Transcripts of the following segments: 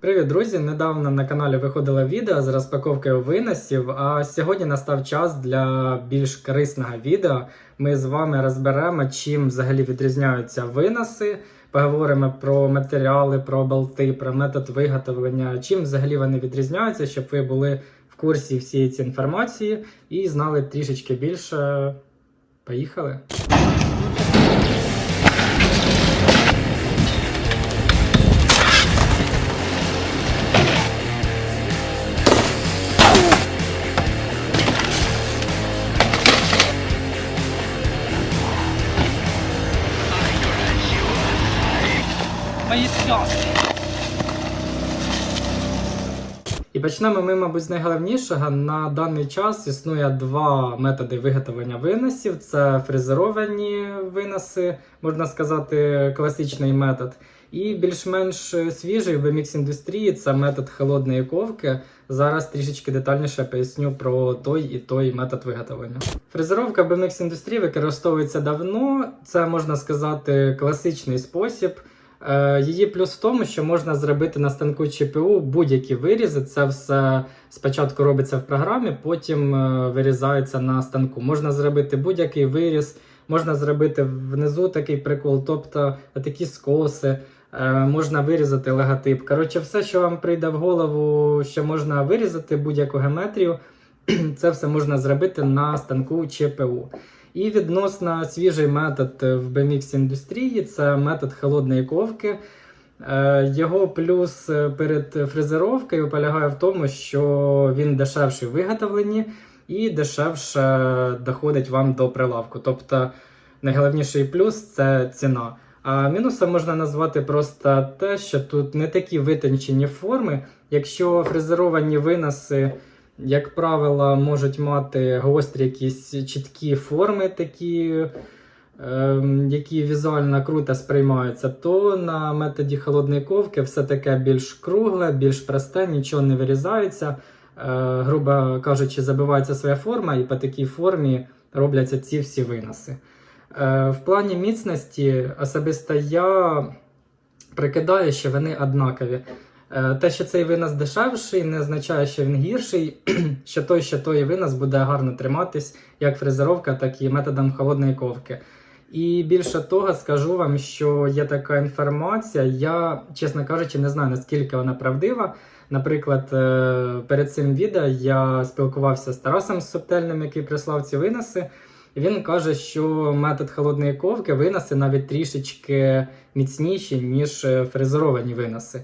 Привіт, друзі! Недавно на каналі виходило відео з розпаковкою виносів. А сьогодні настав час для більш корисного відео. Ми з вами розберемо, чим взагалі відрізняються виноси. Поговоримо про матеріали, про болти, про метод виготовлення, чим взагалі вони відрізняються, щоб ви були в курсі всієї цієї інформації і знали трішечки більше. Поїхали! Сльози. І почнемо ми, мабуть, з найголовнішого. На даний час існує два методи виготовлення виносів: це фрезеровані виноси, можна сказати, класичний метод. І більш-менш свіжий в BMX індустрії це метод холодної ковки. Зараз трішечки детальніше поясню про той і той метод виготовлення. Фрезеровка BMX індустрії використовується давно. Це можна сказати класичний спосіб. Е, Її плюс в тому, що можна зробити на станку ЧПУ будь-які вирізи. Це все спочатку робиться в програмі, потім е, вирізається на станку. Можна зробити будь-який виріз, можна зробити внизу такий прикол, тобто такі скоси. е, Можна вирізати логотип. Коротше, все, що вам прийде в голову, що можна вирізати будь-яку геометрію, це все можна зробити на станку ЧПУ. І відносно свіжий метод в BMX індустрії це метод холодної ковки. Е, Його плюс е, перед фрезеровкою полягає в тому, що він дешевший в виготовленні і дешевше доходить вам до прилавку. Тобто найголовніший плюс це ціна. А мінусом можна назвати просто те, що тут не такі витончені форми. Якщо фрезеровані виноси як правило, можуть мати гострі якісь чіткі форми, такі, ем, які візуально круто сприймаються, то на методі холодної ковки все таке більш кругле, більш просте, нічого не вирізається. Е, грубо кажучи, забивається своя форма, і по такій формі робляться ці всі виноси. Е, в плані міцності особисто я прикидаю, що вони однакові. Е, Те, що цей винос дешевший, не означає, що він гірший, що той, що той винос буде гарно триматись, як фрезеровка, так і методом холодної ковки. І більше того, скажу вам, що є така інформація. Я, чесно кажучи, не знаю наскільки вона правдива. Наприклад, е, перед цим відео я спілкувався з Тарасом Субтельним, який прислав ці виноси. Він каже, що метод холодної ковки виноси навіть трішечки міцніші, ніж е, фрезеровані виноси.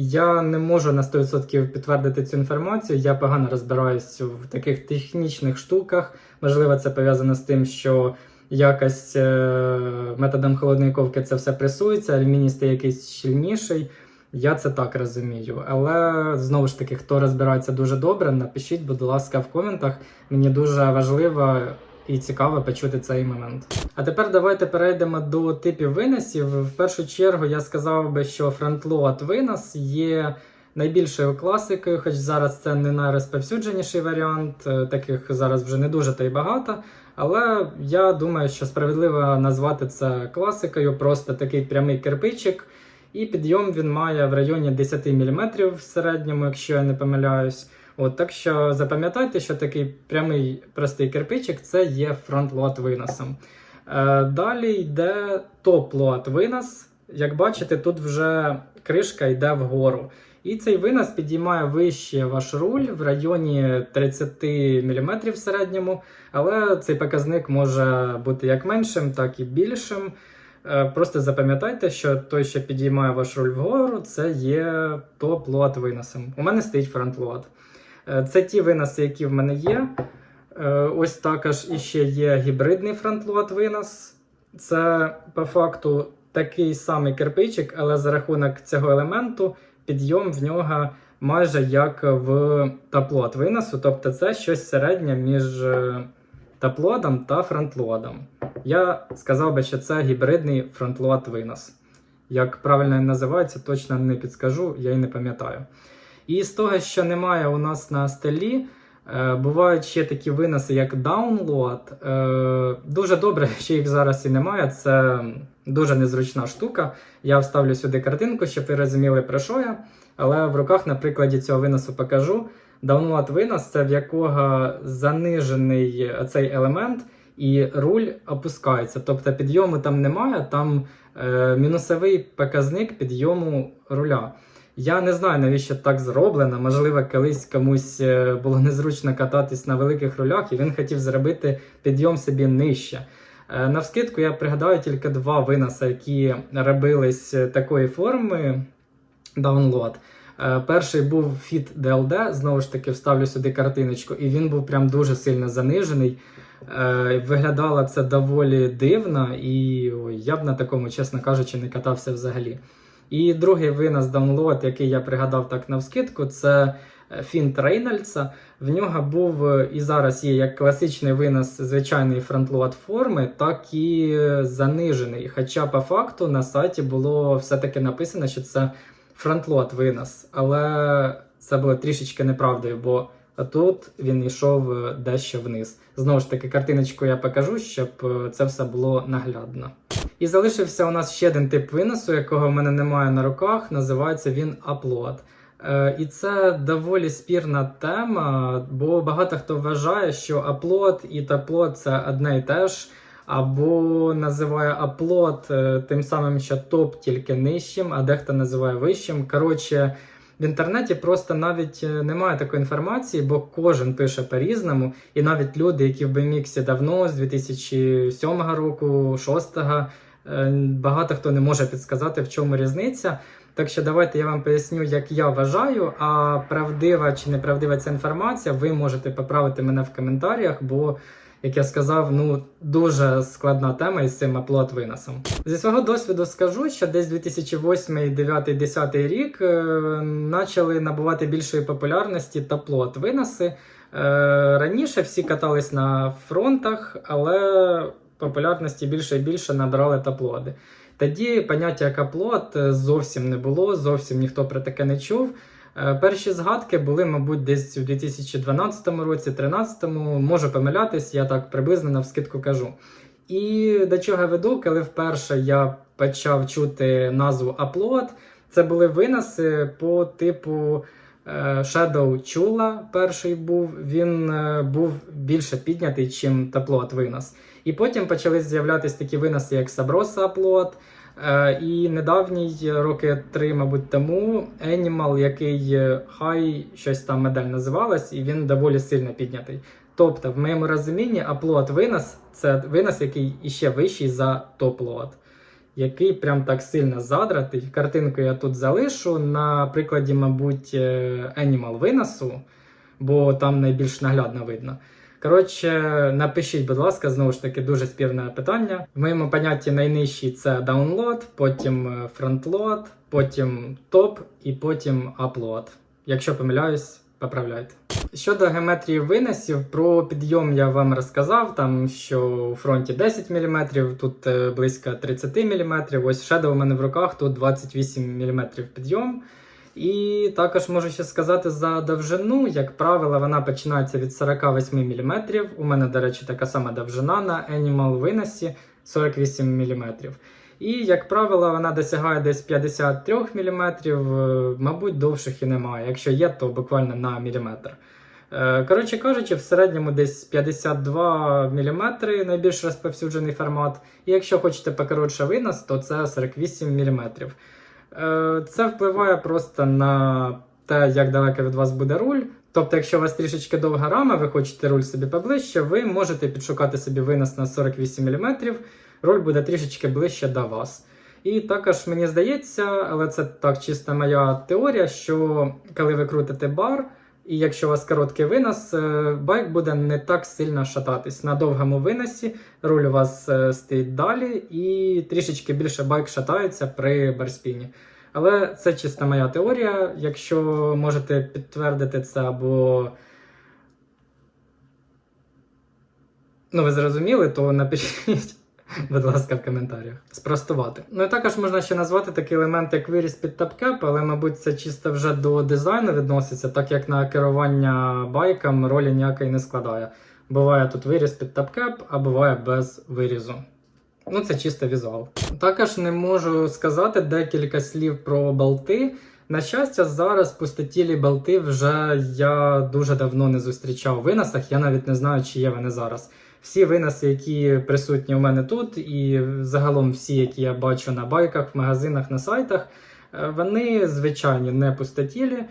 Я не можу на 100% підтвердити цю інформацію. Я погано розбираюсь в таких технічних штуках. Можливо, це пов'язано з тим, що якось е, методом холодної ковки це все пресується, алюміній стає якийсь щільніший. Я це так розумію. Але знову ж таки, хто розбирається дуже добре, напишіть, будь ласка, в коментах. Мені дуже важливо і цікаво почути цей момент. А тепер давайте перейдемо до типів виносів. В першу чергу я сказав би, що фронтлоад винос є найбільшою класикою, хоч зараз це не найрозповсюдженіший варіант. е, Таких зараз вже не дуже та й багато. Але я думаю, що справедливо назвати це класикою, просто такий прямий кирпичик. І підйом він має в районі 10 мм в середньому, якщо я не помиляюсь. От, так що запам'ятайте, що такий прямий простий кирпичик це є фронт-лот виносом. Е, далі йде топ-лот винос. Як бачите, тут вже кришка йде вгору. І цей винос підіймає вище ваш руль в районі 30 мм в середньому, але цей показник може бути як меншим, так і більшим. Е, Просто запам'ятайте, що той, що підіймає ваш руль вгору, це є топ-лот виносом. У мене стоїть фронт-лот. Е, Це ті виноси, які в мене є. Е, Ось також іще є гібридний фронтлот винос. Це по факту такий самий кирпичик, але за рахунок цього елементу підйом в нього майже як в таплот виносу. Тобто це щось середнє між е, таплодом та фронтлодом. Я сказав би, що це гібридний фронтлот винос. Як правильно він називається, точно не підскажу, я й не пам'ятаю. І з того, що немає у нас на столі, е, бувають ще такі виноси, як download. Е, дуже добре, що їх зараз і немає. Це дуже незручна штука. Я вставлю сюди картинку, щоб ви розуміли, про що я. але в руках на прикладі цього виносу покажу. Download винос це в якого занижений цей елемент, і руль опускається. Тобто підйому там немає, там е, мінусовий показник підйому руля. Я не знаю, навіщо так зроблено. Можливо, колись комусь е, було незручно кататись на великих рулях, і він хотів зробити підйом собі нижче. Е, Навскидку я пригадаю тільки два виноси, які робились е, такої форми download. Перший був Fit DLD, знову ж таки, вставлю сюди картиночку, і він був прям дуже сильно занижений. Виглядало це доволі дивно, і я б на такому, чесно кажучи, не катався взагалі. І другий винос download, який я пригадав так навскидку, це е, фінт Рейнольдса. В нього був е, і зараз є як класичний винос звичайної фронтлоад форми, так і е, занижений. Хоча по факту на сайті було все-таки написано, що це фронтлоад винос, але це було трішечки неправдою, бо тут він йшов дещо вниз. Знову ж таки, картиночку я покажу, щоб це все було наглядно. І залишився у нас ще один тип виносу, якого в мене немає на руках. Називається він Upload. Е, І це доволі спірна тема, бо багато хто вважає, що upload і таплод це одне і те ж, або називає upload е, тим самим, що топ тільки нижчим, а дехто називає вищим. Коротше, в інтернеті просто навіть е, немає такої інформації, бо кожен пише по-різному, і навіть люди, які в BMX давно, з 2007 року, 2006, е, багато хто не може підсказати, в чому різниця. Так що давайте я вам поясню, як я вважаю, а правдива чи неправдива ця інформація, ви можете поправити мене в коментарях, бо, як я сказав, ну дуже складна тема із цим аплод виносом. Зі свого досвіду скажу, що десь 2008, 2009, 2010 рік е, почали набувати більшої популярності таплот виноси. Е, раніше всі катались на фронтах, але популярності більше і більше набрали таплоди. Тоді поняття як аплод зовсім не було, зовсім ніхто про таке не чув. Е, Перші згадки були, мабуть, десь у 2012 році, 2013, можу помилятись, я так приблизно навскидку кажу. І до чого веду, коли вперше я почав чути назву Upload, це були виноси по типу Shadow Chula перший був, він е, був більше піднятий, чим Upload винос. І потім почали з'являтися такі виноси, як Sabrosa Upload, Е, І недавній роки три, мабуть, тому Animal, який е, High, щось там медаль називалась, і він доволі сильно піднятий. Тобто, в моєму розумінні, аплод винос це винос, який іще вищий за топ-лот, який прям так сильно задратий. Картинку я тут залишу на прикладі, мабуть, е, Animal виносу, бо там найбільш наглядно видно. Коротше, напишіть, будь ласка, знову ж таки, дуже спірне питання. В моєму понятті найнижчий це download, потім е, frontload, потім топ і потім upload. Якщо помиляюсь, поправляйте. Щодо геометрії виносів, про підйом я вам розказав, там що у фронті 10 мм, тут е, близько 30 мм. Ось Shadow у мене в руках, тут 28 мм підйом. І також можу ще сказати за довжину. Як правило, вона починається від 48 мм. У мене, до речі, така сама довжина на Animal виносі 48 мм. І, як правило, вона досягає десь 53 мм, мабуть, довших і немає. Якщо є, то буквально на міліметр. Е, Коротше кажучи, в середньому десь 52 мм найбільш розповсюджений формат. І якщо хочете покоротше винос, то це 48 мм. Е, Це впливає просто на те, як далеко від вас буде руль. Тобто, якщо у вас трішечки довга рама, ви хочете руль собі поближче, ви можете підшукати собі винос на 48 мм, руль буде трішечки ближче до вас. І також мені здається, але це так чисто моя теорія, що коли ви крутите бар, і якщо у вас короткий винос, е, байк буде не так сильно шататись. На довгому виносі руль у вас е, стоїть далі, і трішечки більше байк шатається при барспіні. Але це чисто моя теорія. Якщо можете підтвердити це або. Ну, ви зрозуміли, то напишіть, будь ласка, в коментарях. Спростувати. Ну і також можна ще назвати такий елемент, як виріс під тапкеп, але, мабуть, це чисто вже до дизайну відноситься, так як на керування байком ролі ніякої не складає. Буває тут виріс під тапкеп, а буває без вирізу. Ну, це чисто візуал. Також не можу сказати декілька слів про болти. На щастя, зараз пустотілі болти вже я дуже давно не зустрічав в виносах. Я навіть не знаю, чи є вони зараз. Всі виноси, які присутні у мене тут, і загалом всі, які я бачу на байках, в магазинах, на сайтах, е, вони звичайні не пустотілі.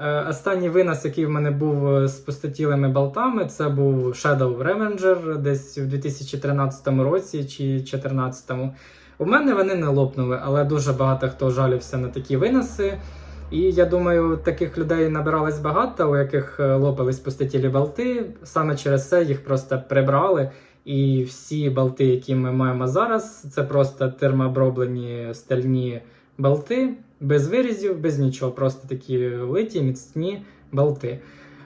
Е, Останній винос, який в мене був е, з пустотілими болтами, це був Shadow Revenger десь в 2013 році чи 2014. У мене вони не лопнули, але дуже багато хто жалівся на такі виноси. І я думаю, таких людей набиралось багато, у яких е, лопались пустотілі болти. Саме через це їх просто прибрали. І всі болти, які ми маємо зараз, це просто термооброблені стальні болти, без вирізів, без нічого, просто такі литі, міцні болти.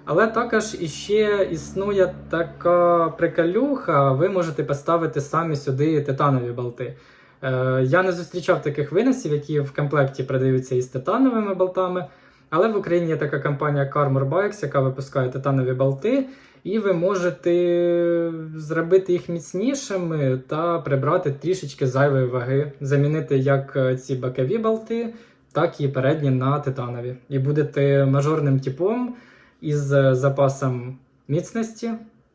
Але також іще існує така приколюха, ви можете поставити самі сюди титанові болти. Е, я не зустрічав таких виносів, які в комплекті продаються із титановими болтами. Але в Україні є така компанія Carmor Bikes, яка випускає титанові болти, і ви можете зробити їх міцнішими та прибрати трішечки зайвої ваги, замінити як е, ці бокові болти, так і передні на титанові. І будете мажорним типом із е, запасом міцності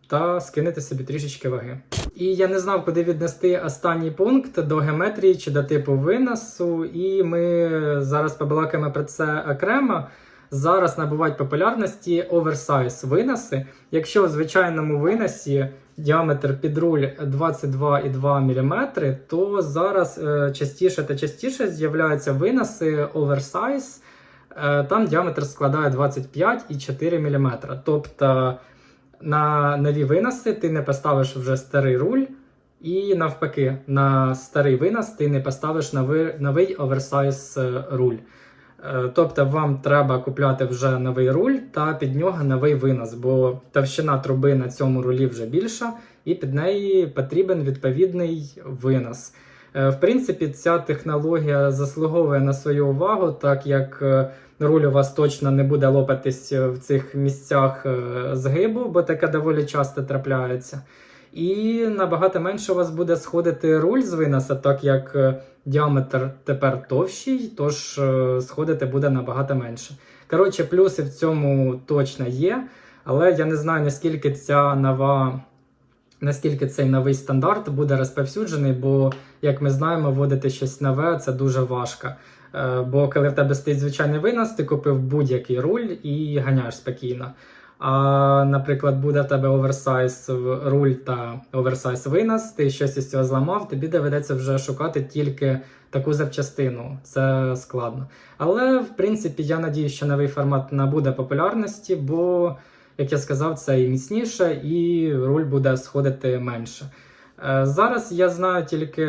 та скинете собі трішечки ваги. І я не знав, куди віднести останній пункт до геометрії чи до типу виносу. І ми зараз побалакаємо про це окремо. Зараз набувають популярності оверсайз виноси. Якщо в звичайному виносі діаметр під руль 22,2 мм, то зараз е, частіше та частіше з'являються виноси оверсайз. Е, там діаметр складає 25,4 мм. Тобто на нові виноси ти не поставиш вже старий руль, і навпаки, на старий винос ти не поставиш новий, новий оверсайз е, руль. Е, Тобто вам треба купляти вже новий руль та під нього новий винос, бо товщина труби на цьому рулі вже більша, і під неї потрібен відповідний винос. Е, В принципі, ця технологія заслуговує на свою увагу, так як е, руль у вас точно не буде лопатись в цих місцях е, згибу, бо таке доволі часто трапляється. І набагато менше у вас буде сходити руль з виноса, так як е, діаметр тепер товщий, тож е, сходити буде набагато менше. Коротше, плюси в цьому точно є, але я не знаю, наскільки ця нова. Наскільки цей новий стандарт буде розповсюджений, бо, як ми знаємо, вводити щось нове це дуже важко. Е, Бо коли в тебе стоїть звичайний винос, ти купив будь-який руль і ганяєш спокійно. А, наприклад, буде в тебе оверсайз руль та оверсайз винос, ти щось із цього зламав, тобі доведеться вже шукати тільки таку запчастину. Це складно. Але в принципі я надію, що новий формат набуде популярності, бо, як я сказав, це і міцніше, і руль буде сходити менше. Е, Зараз я знаю тільки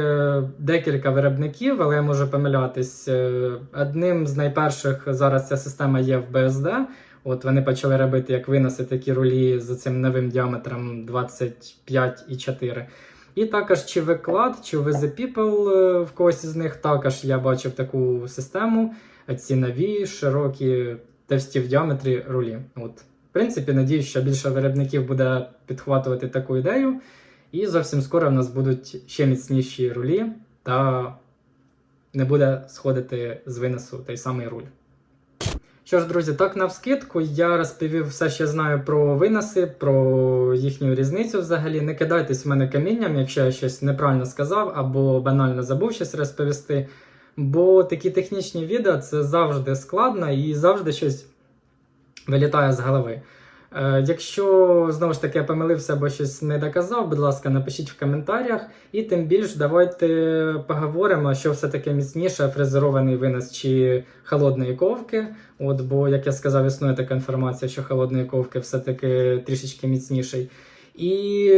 декілька виробників, але я можу помилятись. Е, Одним з найперших зараз ця система є в BSD. От вони почали робити як виноси такі рулі з цим новим діаметром 25,4. І 4. І також чи виклад, чи The People е, в когось із них також я бачив таку систему. Ці нові, широкі, товсті в діаметрі рулі. От. Принципі, надіюсь, що більше виробників буде підхватувати таку ідею. І зовсім скоро в нас будуть ще міцніші рулі, та не буде сходити з виносу той самий руль. Що ж, друзі, так навскидку я розповів все, що знаю про виноси, про їхню різницю взагалі. Не кидайтесь в мене камінням, якщо я щось неправильно сказав або банально забув щось розповісти. Бо такі технічні відео це завжди складно і завжди щось вилітає з голови. Е, Якщо знову ж таки я помилився або щось не доказав, будь ласка, напишіть в коментарях. І тим більш давайте поговоримо, що все таки міцніше фрезерований винос чи холодної ковки. От, бо, як я сказав, існує така інформація, що холодної ковки все-таки трішечки міцніший. І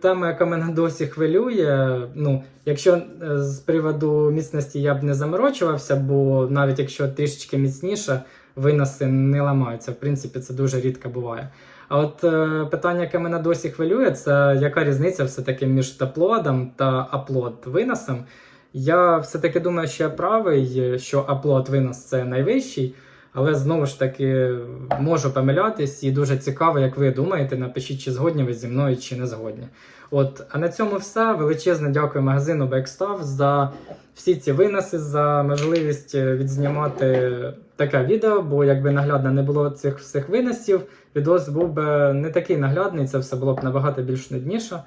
тема, яка мене досі хвилює, ну, якщо е, з приводу міцності я б не заморочувався, бо навіть якщо трішечки міцніше, виноси не ламаються. В принципі, це дуже рідко буває. А от е, питання, яке мене досі хвилює, це яка різниця все-таки між таплодом та аплод виносом. Я все-таки думаю, що я правий, що аплод винос це найвищий. Але знову ж таки можу помилятись і дуже цікаво, як ви думаєте. Напишіть, чи згодні ви зі мною, чи не згодні. От, а на цьому все. Величезне дякую магазину Backstaff за всі ці виноси, за можливість е, відзнімати таке відео, бо якби наглядно не було цих всіх виносів, відос був би не такий наглядний, це все було б набагато більш нудніше.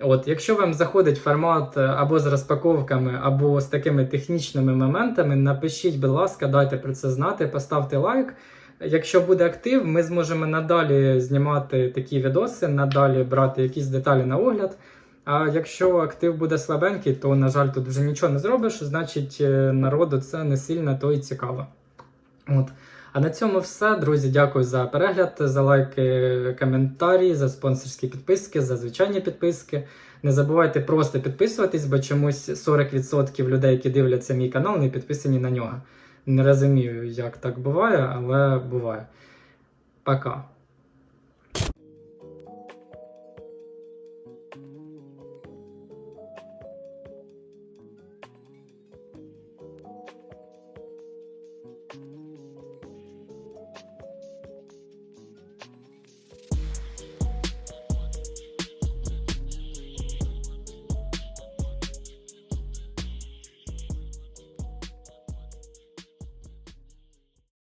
От, якщо вам заходить формат е, або з розпаковками, або з такими технічними моментами, напишіть, будь ласка, дайте про це знати, поставте лайк. Якщо буде актив, ми зможемо надалі знімати такі відоси, надалі брати якісь деталі на огляд. А якщо актив буде слабенький, то, на жаль, тут вже нічого не зробиш, значить е, народу це не сильно то і цікаво. От. А на цьому все. Друзі, дякую за перегляд, за лайки, коментарі, за спонсорські підписки, за звичайні підписки. Не забувайте просто підписуватись, бо чомусь 40% людей, які дивляться мій канал, не підписані на нього. Не розумію, як так буває, але буває. Пока.